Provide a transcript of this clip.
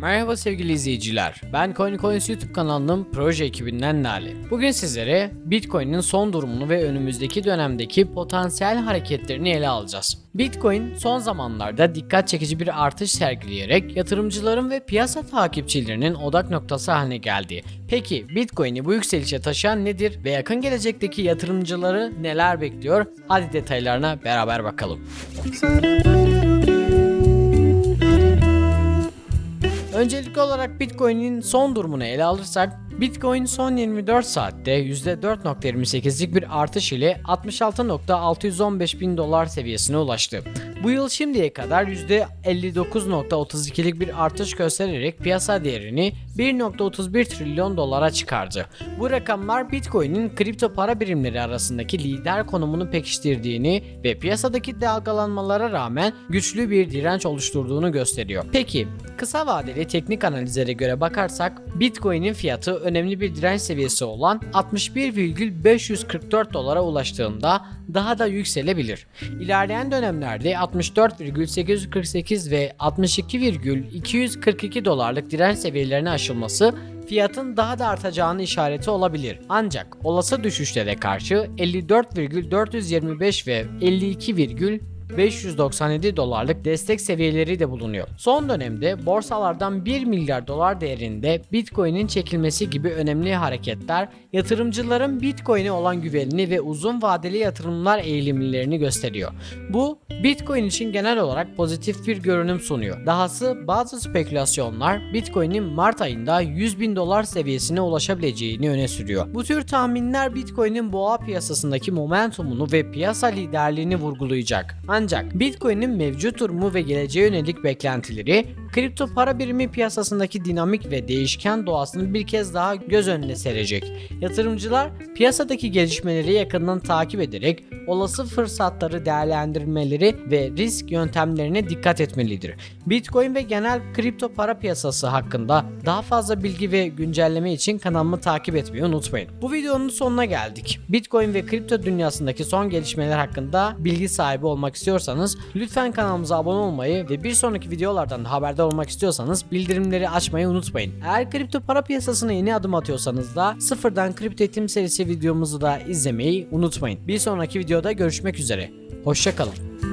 Merhaba sevgili izleyiciler. Ben CoinCoins YouTube kanalının proje ekibinden Nali. Bugün sizlere Bitcoin'in son durumunu ve önümüzdeki dönemdeki potansiyel hareketlerini ele alacağız. Bitcoin son zamanlarda dikkat çekici bir artış sergileyerek yatırımcıların ve piyasa takipçilerinin odak noktası haline geldi. Peki Bitcoin'i bu yükselişe taşıyan nedir ve yakın gelecekteki yatırımcıları neler bekliyor? Hadi detaylarına beraber bakalım. Öncelikli olarak Bitcoin'in son durumunu ele alırsak, Bitcoin son 24 saatte %4.28'lik bir artış ile 66.615 bin dolar seviyesine ulaştı. Bu yıl şimdiye kadar %59.32'lik bir artış göstererek piyasa değerini 1.31 trilyon dolara çıkardı. Bu rakamlar Bitcoin'in kripto para birimleri arasındaki lider konumunu pekiştirdiğini ve piyasadaki dalgalanmalara rağmen güçlü bir direnç oluşturduğunu gösteriyor. Peki kısa vadeli teknik analizlere göre bakarsak Bitcoin'in fiyatı önemli bir direnç seviyesi olan 61,544 dolara ulaştığında daha da yükselebilir. İlerleyen dönemlerde 64,848 ve 62,242 dolarlık direnç seviyelerine aşılması fiyatın daha da artacağını işareti olabilir. Ancak olası düşüşlere karşı 54,425 ve 52, 597 dolarlık destek seviyeleri de bulunuyor. Son dönemde borsalardan 1 milyar dolar değerinde Bitcoin'in çekilmesi gibi önemli hareketler yatırımcıların Bitcoin'e olan güvenini ve uzun vadeli yatırımlar eğilimlerini gösteriyor. Bu Bitcoin için genel olarak pozitif bir görünüm sunuyor. Dahası bazı spekülasyonlar Bitcoin'in Mart ayında 100 bin dolar seviyesine ulaşabileceğini öne sürüyor. Bu tür tahminler Bitcoin'in boğa piyasasındaki momentumunu ve piyasa liderliğini vurgulayacak. Ancak Bitcoin'in mevcut durumu ve geleceğe yönelik beklentileri kripto para birimi piyasasındaki dinamik ve değişken doğasını bir kez daha göz önüne serecek. Yatırımcılar piyasadaki gelişmeleri yakından takip ederek olası fırsatları değerlendirmeleri ve risk yöntemlerine dikkat etmelidir. Bitcoin ve genel kripto para piyasası hakkında daha fazla bilgi ve güncelleme için kanalımı takip etmeyi unutmayın. Bu videonun sonuna geldik. Bitcoin ve kripto dünyasındaki son gelişmeler hakkında bilgi sahibi olmak istiyorsanız lütfen kanalımıza abone olmayı ve bir sonraki videolardan da haberdar olmak istiyorsanız bildirimleri açmayı unutmayın. Eğer kripto para piyasasına yeni adım atıyorsanız da sıfırdan kripto eğitim serisi videomuzu da izlemeyi unutmayın. Bir sonraki videoda görüşmek üzere. Hoşçakalın.